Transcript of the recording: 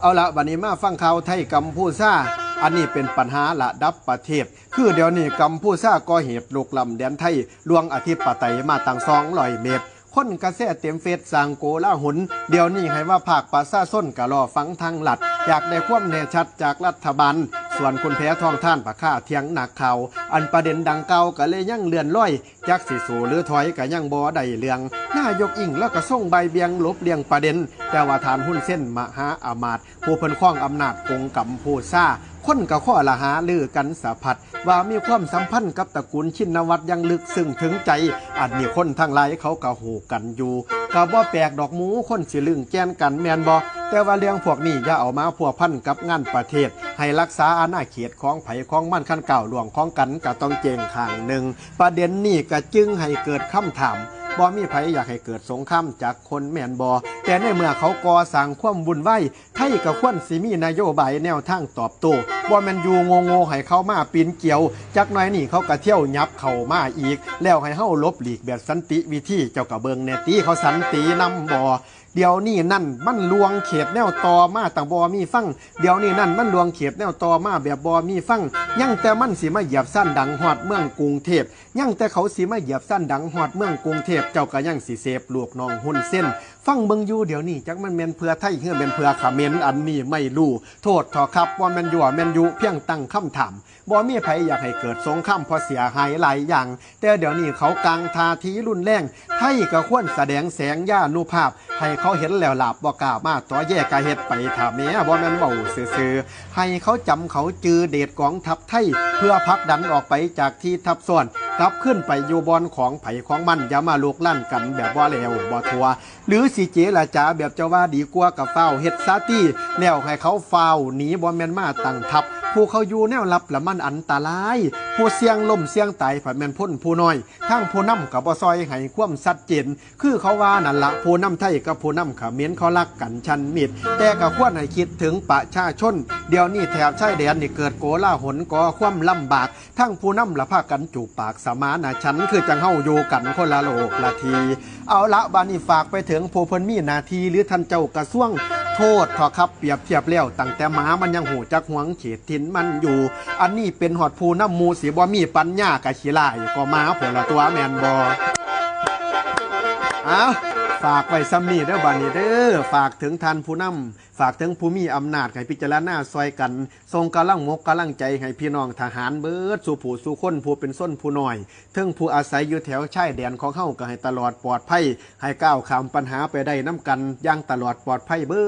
เอาละบันนี้มาฟังข่าวไทยกัมพูชาอันนี้เป็นปัญหาระดับประเทศ คือเดี๋ยวนี้กัมพูชาก่อเหตุลุกล้ำแดนไทยลวงอธิปไตยมาตั้งซองลอยเมตรคนกระแสเต็มเฟซสร้างโกลาหุน เดี๋ยวนี้ให้ว่าภาคประชาชนกะรอฟังทางหลัด อยากได้ความแน่ชัดจากรัฐบาล ส่วนคุณแพ้ทองท่านปะค่าเทียงหนักเข่าอันประเด็นดังเก่าก็เลยยังเลื่อนลอยจักสิสูหรือถอยก็ยังบ่ได้เรื่องนายกอิงแล้วก็ส่งใบเบียงลบเลียงประเด็น แต่ว่าทานหุ้นเส้นมหาอามาตย์ผู้เพิ่นครองอำนาจกงกัมพูชาคนกับข้อละหาลือกันสะพัดว่ามีความสัมพันธ์กับตระกูลชินวัตรยังลึกซึ้งถึงใจอันนี้คนทั้งหลายเขาก็หูกันอยู่ ก็บ่แปลกดอกหมูคนสิลึงแกนกันแมนบ่แต่ว่าเรื่องพวกนี้อย่าเอามาพัวพันกับงานประเทศ ให้รักษาอาณาเขตของไผ่ของมันขั้นเก่าหลวงของกันก็ต้องเจงข้างหนึ่ง ประเด็นนี้ก็จึงให้เกิดคำถามบ่มีไผอยากให้เกิดสงครามจากคนแมนบอ แต่ในเมื่อเขาก่อสร้างความวุ่นวายไทยกับควสิมีนโยบายแนวทางตอบโต้บ่แมนยู่โง่ๆให้เขามาปีนเกี่ยวจักน่อยนี่เขาก็เที่ยวยับเข้ามาอีก แล้วให้เฮาลบหลีกแบบสันติวิธีเจ้าก็เบิงแนตีเขาสันตินำบ่เดี๋ยวนี้นั่นมันลวงเขตแนวต่อมาต่างบ่มีฟังเดี๋ยวนี้นั่นมันลวงเขตแนวต่อมาแบบบ่มีฟังยั่งแต่มันสิมาเหยียบสั้นดังฮอดเมืองกรุงเทพยั่งแต่เขาสิมาเหยียบสั้นดังฮอดเมืองกรุงเทพเจ้าก็ยั่งสิเสพลูกนองหุ่นเส้น ฟังเบิงอยู่เดี๋ยวนี้จักมันแมนเพื่อไทยเฮือแมนเพื่อเมรอันนี้ไม่รู้โทษเถอะครับว่าแมนยู่ว่าแมนยูเพียงตั้งคำถามบ่มีไผอยากให้เกิดสงครามพราะเสียหายหลายอย่าง แต่เดี๋ยวนี้เขากางทาทีรุนแรงไทยก็ควรแสดงแสงย่านุภาพ ให้เขาเห็นแล้วหลับบ่กล้ามาต่อแยกกะเฮ็ดไปถ้าแม้บ่แม่นเว้าซื่อๆให้เขาจำเขาจือเดชกองทัพไทย เพื่อพักดันออกไปจากที่ทับซ้อน กลับขึ้นไปอยู่บอนของไผของมันอย่ามาลุกลั่นกันแบบว่าแล้วบ่ทัว หรือสีเจละจ๋าแบบเจ้าว่าดีกว่ากับเฝ้าเฮ็ดซาตี้แล้วให้เขาเฝ้าหนีบ่แม่นมาตั้งทับ ผู้เขาอยู่แนวลับละมันอันตราย ผู้เสี่ยงล่มเสี่ยงตายผัดแมนพ้นผู้น้อยทางผู้นำกับบ่ซอยให้ความชัดเจน คือเขาว่านั่นละผู้นำไทยกับผู้นำเขมรเขารักกันชันมิตรแต่ก็ควรให้คิดถึงประชาชน เดี๋ยวนี้แถบชายแดนนี่เกิดโกล่าหลก่อความลำบาก ทั้งผู้นำละพาคกันจูปากสมานะฉันคือจังเฮาอยู่กันคนละโลกละที เอาละบานี้ฝากไปถึงผู้เพิ่นมีนาทีหรือท่านเจ้ากระทรวง โทษเถอครับเปรียบเทียบแล้วตั้งแต่หมามันยังหูจักหวงเขตทินมันอยู่ อันนี้เป็นหอดผู้น้ำมูสีบ่มีปัญญากะขี้ลายก็มาผลละตัวแมนบอเอาฝากไว้ซ้ำนี่เด้อบัดนี้เด้อฝากถึงท่านผู้นำฝากถึงผู้มีอำนาจให้พิจารณาซอยกันทรงกำลังมกกำลังใจให้พี่น้องทหารเบิดสู่ผู้สู่คนผู้เป็นส้นผู้น้อยถึงผู้อาศัยอยู่แถวชายแดนของเฮาก็ให้ตลอดปลอดภัย ให้ก้าวข้ามปัญหาไปได้น้ำกันอย่างตลอดปลอดภัยเบิด